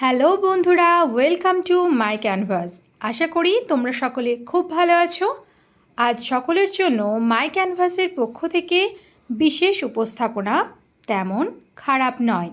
Hello বন্ধুরা welcome to my canvas. আশা করি তোমরা সকলে খুব ভালো আছো। আজ সকলের জন্য মাই ক্যানভাসের পক্ষ থেকে বিশেষ উপস্থাপনা তেমন খারাপ নয়।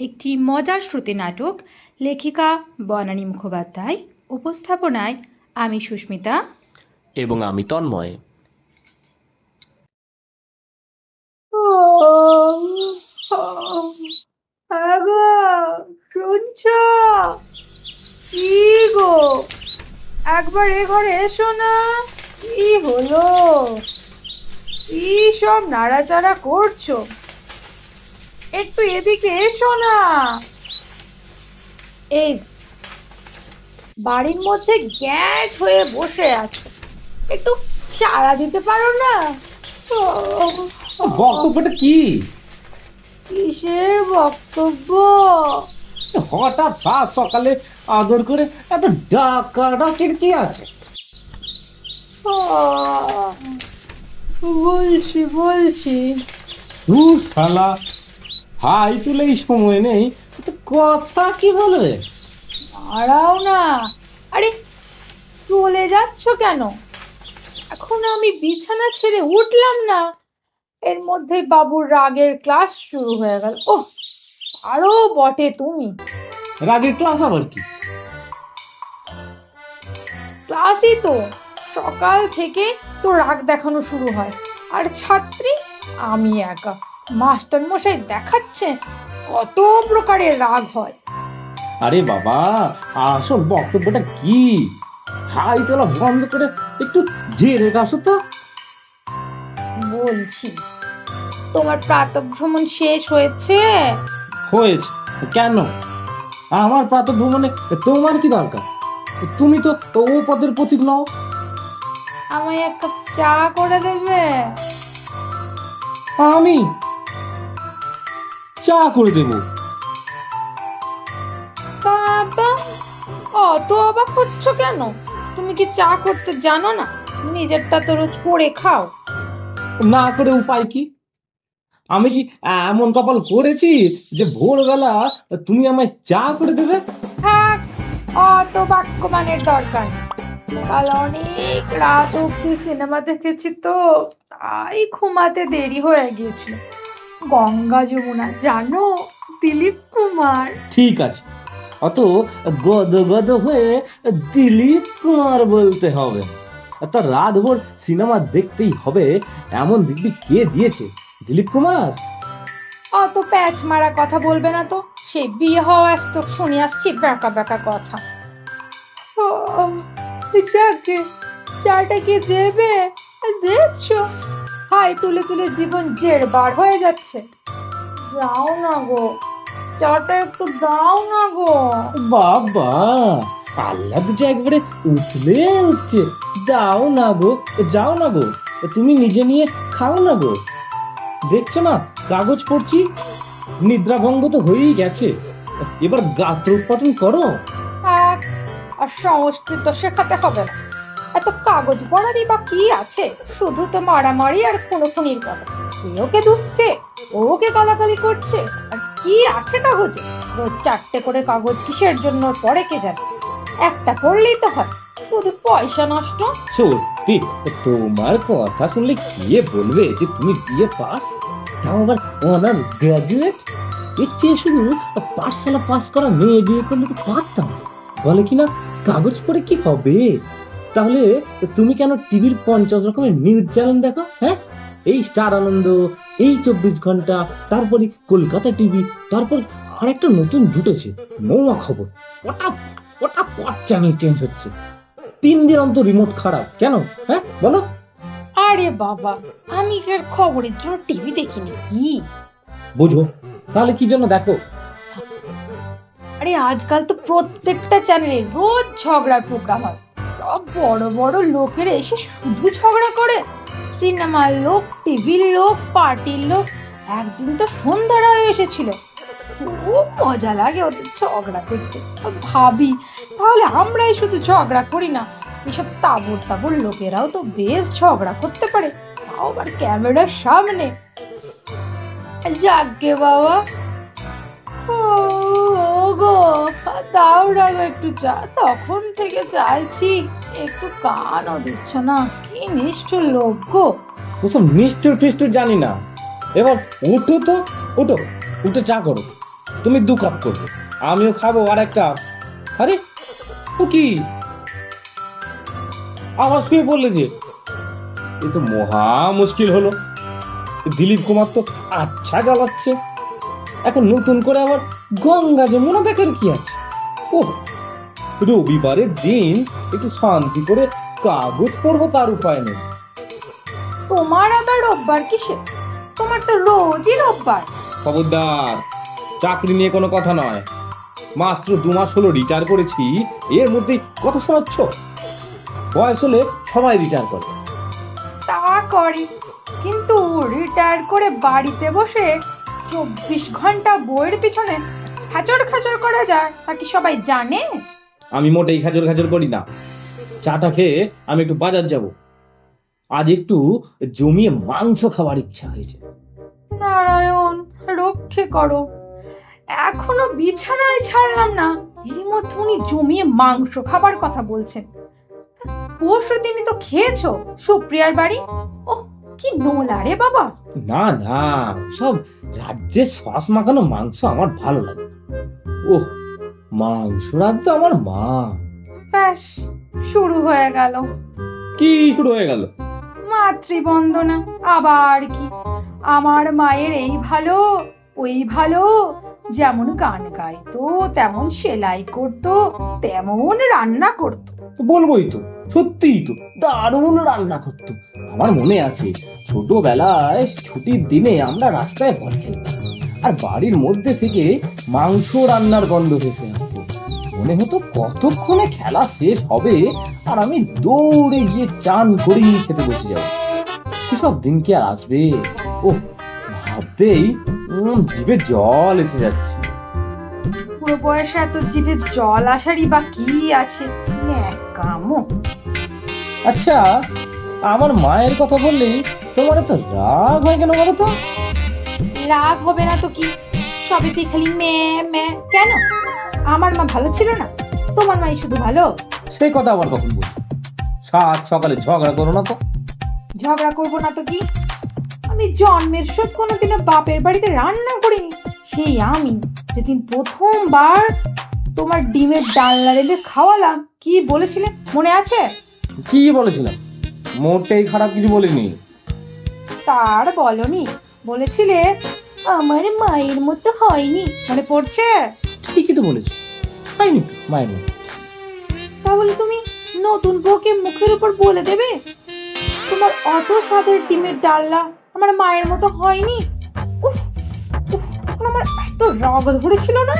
একটি মজার শ্রুতি নাটক লেখিকা বনানী মুখোপাধ্যায় উপস্থাপনায় আমি সুস্মিতা। এবং আমি তন্ময়। শুনছ? কি গো? একবার এ ঘরে এসো না। কি হলো? কি সব নাড়াচাড়া করছ? একটু এদিকে এসো না। এই বাড়ির মধ্যে গ্যাস হয়ে বসে আছো। একটু সাড়া দিতে পারো না? বক্তব্যটা কি? কিসের বক্তব্য? হঠাৎ সাত সকালে আদর করে এত ডাকা ডাকির কি আছে? আহ, বলছি বলছি। তু শালা হাই তুলেই সময় নেই তো কথা কি বলবে? দাঁড়াও না। আরে চলে যাচ্ছ কেন? এখন আমি বিছানা ছেড়ে উঠলাম না। এর মধ্যেই বাবুর রাগের ক্লাস শুরু হয়ে গেল। ও আরও বটে তুমি। রাগের ক্লাস আবার কি? ক্লাসই তো সকাল থেকে তো রাগ দেখানো শুরু হয়। আর ছাত্রী আমি একা। মাস্টার মশাই দেখাচ্ছেন কত প্রকারের রাগ হয়। আরে বাবা আসল বক্তব্যটা কি? হাই তোলা বন্ধ করে একটু জেরে আসো তো। বলছি তোমার প্রাতঃভ্রমণ শেষ হয়েছে? হয়েছে। কেন? আমার প্রাতঃ ভ্রমণে তোমার কি দরকার? তুমি তো ও পদের প্রতীক নও। আমায় এক কাপ চা করে দেবে? আমি চা করে দেব। বাবা অত অবাক হচ্ছ কেন? তুমি কি চা করতে জানো না? নিজেরটা তো রোজ করে খাও। না করে উপায় কি? আমি কি এমন কপাল করেছি যে ভোরবেলা তুমি আমায় চা করে দেবে? থাক অত বাক্যমানের দরকার কাল অনেক রাত অব্দি সিনেমা দেখেছি তো তাই ঘুমাতে দেরি হয়ে গিয়েছিল গঙ্গা যমুনা জানো দিলীপ কুমার। ঠিক আছে। অত গদ গদ হয়ে দিলীপ কুমার বলতে হবে। তা রাত ভোর সিনেমা দেখতেই হবে এমন দিব্যি কে দিয়েছে? দিলীপ কুমার? অত প্যাচ মারা কথা বলবে না তো। সে বিয়ে হওয়া তো শুনে আসছি বেকা বেকা কথা। ও, যাকে চাটা কি দেবে? দেখছ? হাই তুলে তুলে জীবন জেরবার হয়ে যাচ্ছে। যাও না গো চাটা একটু দাও না গো। বাবা আল্লাহ যে একবারে উঠলে উঠছে। দাও না গো যাও না গো তুমি নিজে নিয়ে খাও না গো। দেখছ না? কাগজ পড়ছি। নিদ্রাভঙ্গ তো হয়েই গেছে। এবার গাত্র উৎপাদন করো। এক, আর সংস্কৃত শেখাতে হবে না। এত কাগজ পড়ারই বা কি আছে? শুধু তো মারামারি আর খুনোখুনির কথা। এ ওকে দুষছে? ও ওকে গালাগালি করছে? আর কি আছে কাগজে? রোজ চারটে করে কাগজ কিসের জন্য পড়ে কে জানে? একটা করলেই তো হয়। শুধু পয়সা নষ্ট? সত্যি? তোমার কথা শুনলে কে বলবে যে তুমি বিয়ে পাস? তাও আবার অনার গ্রাজুয়েট এর চেয়ে শুধু পাঠশালা পাস করা মেয়ে বিয়ে করলে তো পারতাম। বলে কাগজ পড়ে কি হবে? তাহলে তুমি কেন টিভির পঞ্চাশ রকমের নিউজ চ্যানেল দেখো হ্যাঁ? এই স্টার আনন্দ, এই চব্বিশ ঘণ্টা, তারপরে কলকাতা টিভি, তারপর আরেকটা নতুন জুটেছে মৌয়া খবর। ওটা ওটা পট চ্যানেল চেঞ্জ হচ্ছে। তিন দিন অন্তর রিমোট খারাপ। কেন? হ্যাঁ বলো। আরে বাবা আমি এর খবরের জন্য টিভি দেখিনি কি? বুঝো তাহলে কি জন্য দেখো? আরে আজকাল তো প্রত্যেকটা চ্যানেলে রোজ ঝগড়ার প্রোগ্রাম হয়। সব বড় বড় লোকেরা এসে শুধু ঝগড়া করে। সিনেমার লোক টিভির লোক পার্টির লোক। একদিন তো সন্ধ্যা রায় এসেছিল। খুব মজা লাগে ওদের ঝগড়া দেখতে। ভাবি, তাহলে আমরাই শুধু ঝগড়া করি না। এসব তাবর তাবর লোকেরাও তো বেশ ঝগড়া করতে পারে। তাও আবার ক্যামেরার সামনে। যাকে বাবা। গো না গো একটু চা। তখন থেকে চাইছি, একটু কানও দিচ্ছ না। কি নিষ্ঠুর লোক গো। ওসব মিস্টার ফিস্টার জানি না। এবার উঠো তো, উঠো, উঠে চা করো। তুমি দু কাপ করবে। আমিও খাব আর এক কাপ আরে ও কি? আবার শুয়ে পড়লে যে। এ তো মহা মুশকিল হলো। দিলীপ কুমার তো আচ্ছা জ্বালাচ্ছে। এখন নতুন করে আবার গঙ্গা যমুনা দেখার কি আছে? ও রবিবারের দিন একটু শান্তি করে কাগজ পড়ব তার উপায় নেই। তোমার আবার রোববার কিসে? তোমার তো রোজই রোববার। খবরদার। চাকরি নিয়ে কোনো কথা নয়। মাত্র দু মাস হলো রিটায়ার করেছি এর মধ্যেই কথা শোনাচ্ছ? বয়স হলে সবাই রিটায়ার করে। তা করে কিন্তু রিটায়ার করে বাড়িতে বসে চব্বিশ ঘণ্টা বইয়ের পিছনে খাচর খাচর করা যায় তা কি সবাই জানে? আমি মোটেই খাজর খাজর করি না। চাটা খেয়ে আমি একটু বাজার যাব। আজ একটু জমিয়ে মাংস খাওয়ার ইচ্ছা হয়েছে। নারায়ণ রক্ষে করো। এখনও বিছানায় ছাড়লাম না। এরই মধ্যে উনি জমিয়ে মাংস খাবার কথা বলছেন। পরশু দিনই তো খেয়েছো সুপ্রিয়ার বাড়ি? ও কি নোলা রে বাবা। না না সব রাজ্যের সস মাখানো মাংস আমার ভালো লাগে ও মাংস রাজ্য আমার মা। ব্যাস শুরু হয়ে গেল। কি শুরু হয়ে গেল? মাতৃবন্দনা আবার কি? আমার মায়ের এই ভালো ওই ভালো যেমন গান গাইতো, তেমন সেলাই করতো, তেমন রান্না করতো। বলবোই তো, সত্যিই তো, দারুণ রান্না করতো। আমার মনে আছে, ছোটবেলায় ছুটির দিনে আমরা রাস্তায় বল খেলতাম, আর বাড়ির মধ্যে থেকে মাংস রান্নার গন্ধ ভেসে আসতো। মনে হতো কতক্ষণে খেলা শেষ হবে, আর আমি দৌড়ে গিয়ে চান করেই খেতে বসে যাব। কিসব দিন কি আর আসবে? ও ভাবতেই জিভে জল এসে যাচ্ছে। পুরো বয়সে এত জিভে জল আসারই বা কি আছে? কামো আচ্ছা আমার মায়ের কথা বললেই তোমার এত রাগ হয় কেন বলো তো? রাগ হবে না তো কি? সবেতেই খালি মে মে কেন? আমার মা ভালো ছিল না? তোমার মাই শুধু ভালো? সেই কথা আবার কখন বলি সাত সকালে ঝগড়া করো না তো। ঝগড়া করব না তো কি? আমি জন্মের শোধ কোনোদিনও বাপের বাড়িতে রান্না করিনি। সেই আমি যেদিন প্রথমবার তোমার ডিমের ডালনা রেঁধে খাওয়ালাম কি বলেছিলে? মনে আছে? কি বলেছিলাম? মোটেই খারাপ কিছু বলিনি। তার বলনি বলেছিলে আমার মায়ের মতো হয়নি। মনে পড়ছে? ঠিকই তো বলেছি। হয়নি তো মায়ের মতো। তাহলে তুমি নতুন বউকে মুখের উপর বলে দেবে? তোমার অত স্বাদের ডিমের ডালনা আমার মায়ের মতো হয়নি। উফ, উফ, তখন আমার এত রাগ ধরেছিল না?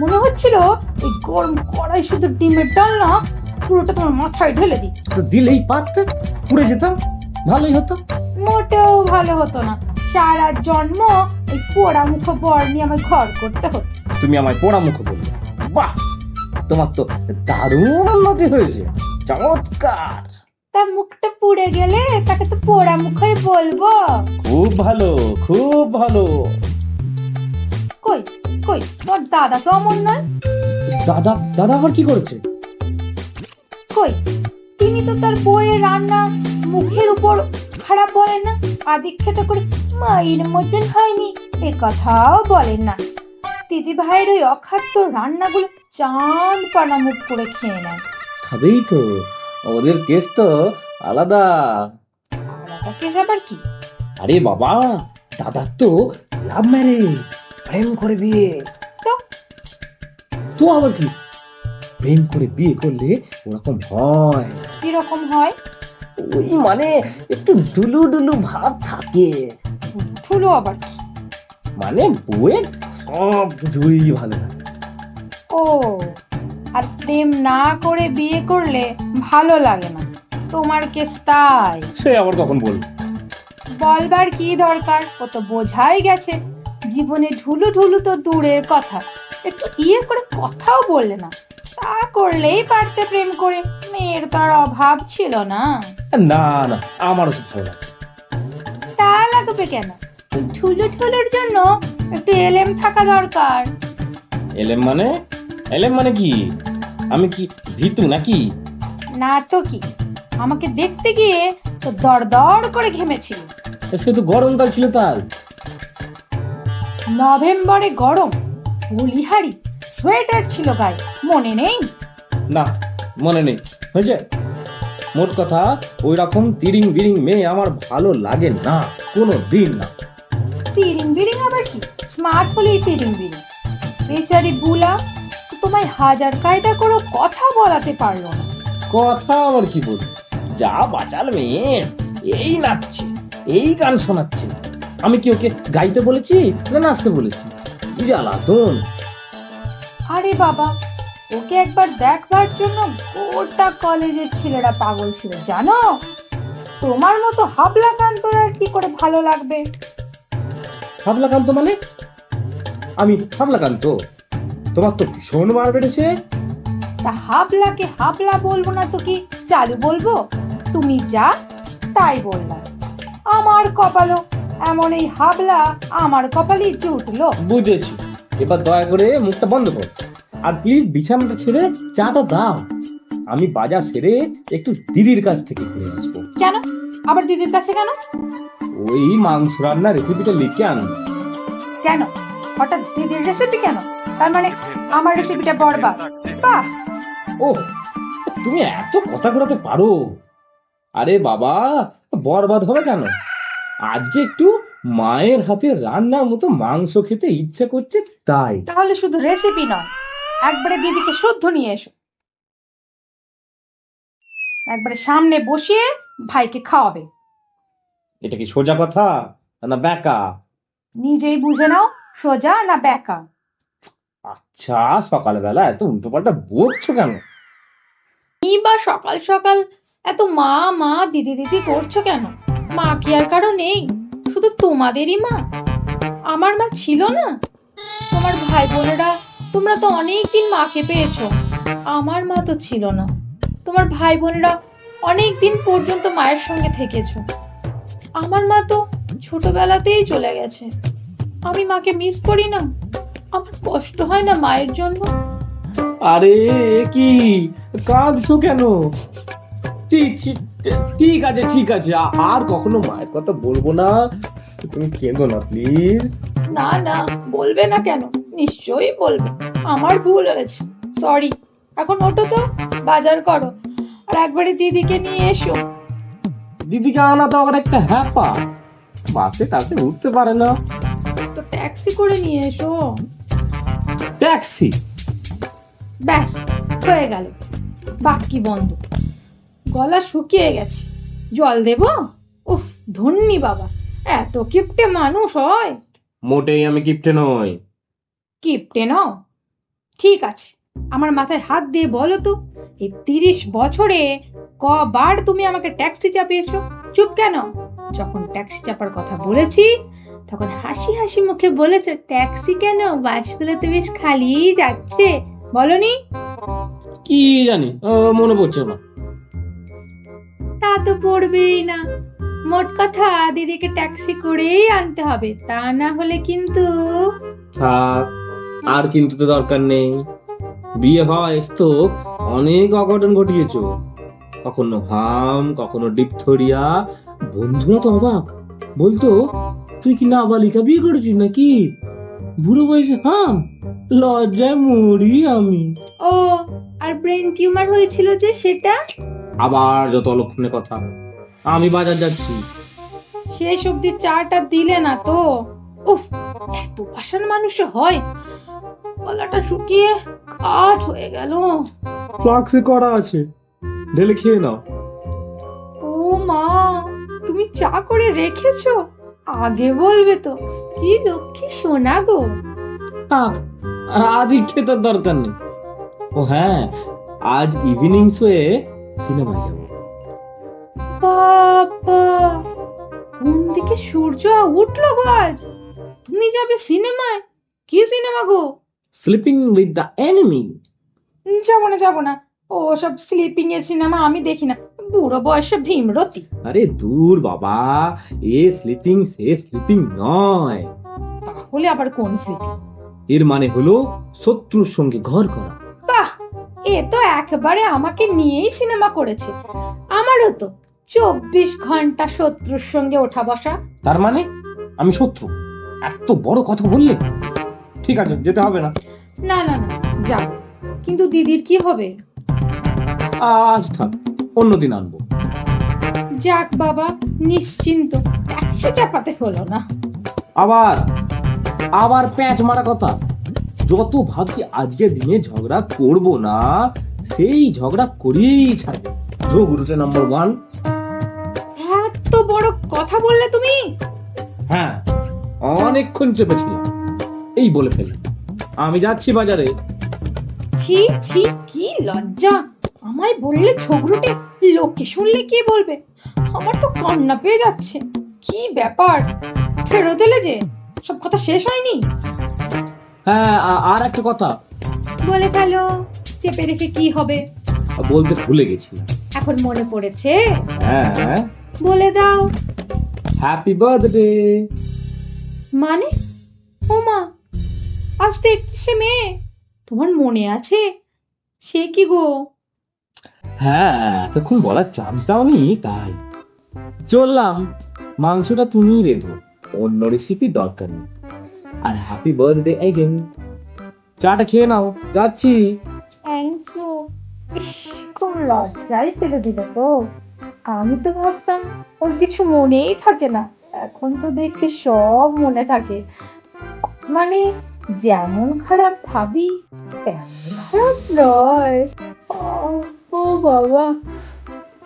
মনে হচ্ছিল এই গরম কড়াই শুধু ডিমের ডালনা পুরোটা তোমার মাথায় ঢেলে দিই। তো দিলেই পারতে পুড়ে যেতাম ভালোই হতো। মোটেও ভালো হতো না। সারা জন্ম এই পোড়া মুখ বর নিয়ে আমার ঘর করতে হতো। তুমি আমায় পোড়া মুখ বললে। বাহ! তোমার তো দারুণ উন্নতি হয়েছে। চমৎকার! তার মুখটা পুড়ে গেলে তাকে তো পোড়া মুখই বলব। খুব ভালো খুব ভালো। কই কই তোমার দাদা তো অমন নয়? দাদা দাদা আবার কি করেছে? কই তিনি তো তার বইয়ের রান্না মুখের উপর খারাপ বলেন না আদিক্ষেত করে মায়ের মতন হয়নি এ কথাও বলেন না। দিদি ভাইয়ের ওই অখাদ্য রান্নাগুলো চাঁদ পানা মুখ করে খেয়ে নেয়। খাবেই তো। ওদের কেস তো আলাদা। আলাদা কেস আবার কি? আরে বাবা দাদার তো লাভ ম্যারেজ প্রেম করে বিয়ে। তো? তো আবার কি? প্রেম করে বিয়ে করলে ওরকম হয়। কীরকম হয়? ওই মানে একটু ডুলু ডুলু ভাব থাকে। ঠুলো আবার কি? মানে বউয়ের সব কিছুই ভালো লাগে। ও আর প্রেম না করে বিয়ে করলে ভালো লাগে না। তোমার কেস তাই। সে আবার কখন বল বলবার কি দরকার? ও তো বোঝাই গেছে। জীবনে ঢুলু ঢুলু তো দূরের কথা। একটু ইয়ে করে কথাও বললে না। তা করলেই পারতে প্রেম করে। মেয়ের তার অভাব ছিল না। না না সব ভালো লাগে তা লাগবে কেন? ঢুলু ঢুলুর জন্য একটু এলেম থাকা দরকার। এলেম মানে? এলেম মানে কি? আমি কি ভীতু নাকি? না তো কি? আমাকে দেখতে গিয়ে তো দর করে ঘেমেছিল। সে তো গরমকাল ছিল তার। নভেম্বরে গরম বলিহারি সোয়েটার ছিল গায়ে। মনে নেই? না মনে নেই। হয়েছে? মোট কথা ওই রকম তিরিং বিরিং মেয়ে আমার ভালো লাগে না কোনো দিন না। তিরিং বিরিং আবার কি? স্মার্ট বলেই তিরিং বিরিং বেচারি বুলা তোমায় হাজার কায়দা করে কথা বলাতে পারল না। কথা আমার কি বলি যা বাচাল মেয়ে এই নাচছে এই গান শোনাচ্ছে। আমি কি ওকে গাইতে বলেছি না নাচতে বলেছি? জ্বালাতন আরে বাবা ওকে একবার দেখবার জন্য গোটা কলেজের ছেলেরা পাগল ছিল জানো? তোমার মতো হাবলা কান্তর আর কি করে ভালো লাগবে? হাবলাকান্ত মানে? আমি হাবলাকান্ত? তোমার তো ভীষণ মার বেড়েছে। তা হাবলাকে হাবলা বলব না তো কি চালু বলব? তুমি যা তাই বললাম। আমার কপালও এমন এই হাবলা আমার কপালই জুটলো। বুঝেছি। এবার দয়া করে মুখটা বন্ধ কর। আর প্লিজ বিছানাটা ছেড়ে চাটা দাও। আমি বাজার সেরে একটু দিদির কাছ থেকে ঘুরে আসব। কেন? আবার দিদির কাছে কেন? ওই মাংস রান্নার রেসিপিটা লিখে আন কেন? হঠাৎ দিদির রেসিপি কেন? তার মানে আমার রেসিপিটা বরবাদ। বাহ! ও তুমি এত কথা ঘোরাতে পারো। আরে বাবা বরবাদ হবে কেন? আজকে একটু মায়ের হাতে রান্নার মতো মাংস খেতে ইচ্ছে করছে তাই। তাহলে শুধু রেসিপি নয় একবারে দিদিকে শুদ্ধ নিয়ে এসো। একবারে সামনে বসিয়ে ভাইকে খাওয়াবে। এটা কি সোজা কথা? না ব্যাকা? নিজেই বুঝে নাও সোজা না ব্যাকা আচ্ছা সকালবেলা এত উল্টো পাল্টা বলছো কেন? তুমি বা সকাল সকাল? এত মা মা দিদি দিদি করছ কেন? মা কি আর কারও নেই? শুধু তোমাদেরই মা? আমার মা ছিল না? তোমার ভাই বোনেরা তোমরা তো অনেক দিন মাকে পেয়েছ। আমার মা তো ছিল না। তোমার ভাই বোনেরা অনেক দিন পর্যন্ত মায়ের সঙ্গে থেকেছো। আমার মা তো ছোটবেলাতেই চলে গেছে। আমি মাকে মিস করি না। আমার কষ্ট হয় না মায়ের জন্য। আরে এ কি? কাঁদছো কেন? ঠিক আছে ঠিক আছে। আ- আর কখনো মায়ের কথা বলব না? তুমি কেঁদো না প্লিজ না না বলবে না কেন? নিশ্চয়ই বলবে। আমার ভুল হয়েছে। সরি এখন ওঠো তো বাজার করো। আর একবারে দিদিকে নিয়ে এসো। দিদিকে আনা তো আবার একটা হ্যাপা। বাসে টাসে উঠতে পারে না। ট্যাক্সি করে নিয়ে এসো। ট্যাক্সি? ব্যাস হয়ে গেল। বাক্কি বন্ধ। গলা শুকিয়ে গেছে। জল দেব? উফ ধন্যি বাবা। এত কিপটে মানুষ হয়। মোটেই আমি কিপটে নই। কিপটে নাও? ঠিক আছে আমার মাথায় হাত দিয়ে বলো তো এই তিরিশ বছরে কবার তুমি আমাকে ট্যাক্সি চাপিয়েছো? চুপ কেন? যখন ট্যাক্সি চাপার কথা বলেছি তখন হাসি হাসি মুখে বলেছে ট্যাক্সি কেন? বাসগুলো তো বেশ খালিই যাচ্ছে। বলনি? কি জানি মনে পড়ছে না। তা তো পড়বেই না। মোট কথা দিদিকে ট্যাক্সি করেই আনতে হবে তা না হলে কিন্তু থাক আর কিন্তু তো দরকার নেই। বিয়ে হয় তো অনেক অঘটন ঘটিয়েছ। কখনো হাম কখনো ডিপথোরিয়া। বন্ধুরা তো অবাক। বলতো তুই কি নাবালিকা বিয়ে করেছিস নাকি? বুড়ো বয়সে হাম লজ্জায় মরি আমি। ও আর ব্রেন টিউমার হয়েছিল যে সেটা? আবার যত অলক্ষণে কথা। আমি বাজার যাচ্ছি। শেষ অব্দি চাটা দিলে না তো? উফ এত ভাষার মানুষ হয়। গলাটা শুকিয়ে কাঠ হয়ে গেল। ফ্লাক্সে করা আছে। ঢেলে খেয়ে নাও। ও মা তুমি চা করে রেখেছো? আগে বলবে তো কি লক্ষ্মী সোনা গো। থাক আদি দরকার নেই। ও হ্যাঁ আজ ইভিনিং শোয়ে সিনেমায় যাব। বাবা কোন দিকে সূর্য উঠল গো আজ। তুমি যাবে সিনেমায় কি সিনেমা গো? স্লিপিং উইথ দ্য এনিমি যাব না যাব না। ও সব স্লিপিং এর সিনেমা আমি দেখি না। বুড়ো বয়সে ভীমরতি। আরে দূর বাবা এ স্লিপিং সে স্লিপিং নয়। তাহলে আবার কোন স্লিপিং এর মানে হলো শত্রুর সঙ্গে ঘর করা। বাহ এ তো একেবারে আমাকে নিয়েই সিনেমা করেছে। আমারও তো চব্বিশ ঘণ্টা শত্রুর সঙ্গে ওঠা বসা। তার মানে? আমি শত্রু। এত বড় কথা বললে? ঠিক আছে যেতে হবে না। না না না যাব। কিন্তু দিদির কি হবে? আজ থাক। অন্যদিন আনব। যাক বাবা নিশ্চিন্ত। একশো চাপাতে হলো না। আবার আবার প্যাঁচ মারা কথা। যত ভাবছি আজকের দিনে ঝগড়া করব না সেই ঝগড়া করেই ছাড়বে। ঝগড়ুটে নাম্বার ওয়ান এত বড় কথা বললে তুমি? হ্যাঁ অনেকক্ষণ চেপেছিলাম। এই বলে ফেলি আমি যাচ্ছি বাজারে। ছি ছি কি লজ্জা। আমায় বললে ঝগড়ুটে লোকে শুনলে কি বলবে? আমার তো কান্না পেয়ে যাচ্ছে। কি ব্যাপার? ফেরত এলে যে? সব কথা শেষ হয়নি? হ্যাঁ আর একটা কথা। বলে ফেলো চেপে রেখে কি হবে? বলতে ভুলে গেছিলাম এখন মনে পড়েছে? হ্যাঁ। বলে দাও। হ্যাপি বার্থডে মানে? ও মা আজ তো একত্রিশে মে। তোমার মনে আছে? সে কি গো? হ্যাঁ এতক্ষণ বলার চান্স দাওনি, তাই। চললাম, মাংসটা তুমি রেধো, অন্য রেসিপি দরকার নেই। আর হ্যাপি বার্থডে এগেন চাটা খেয়ে নাও, যাচ্ছি। থ্যাংক ইউ খুব লজ্জাই ফেলে দিলে তো আমি তো ভাবতাম, ওর কিছু মনেই থাকে না। এখন তো দেখছি সব মনে থাকে। মানে যেমন খারাপ ভাবি তেমন খারাপ নয়। ও, বাবা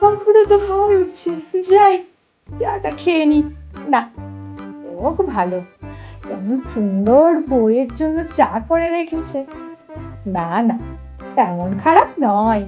তারপরে তো ভয় উঠছে। যাই চাটা খেয়ে নি। না ও ভালো। কেমন সুন্দর বইয়ের জন্য চা করে রেখেছে। না না তেমন খারাপ নয়।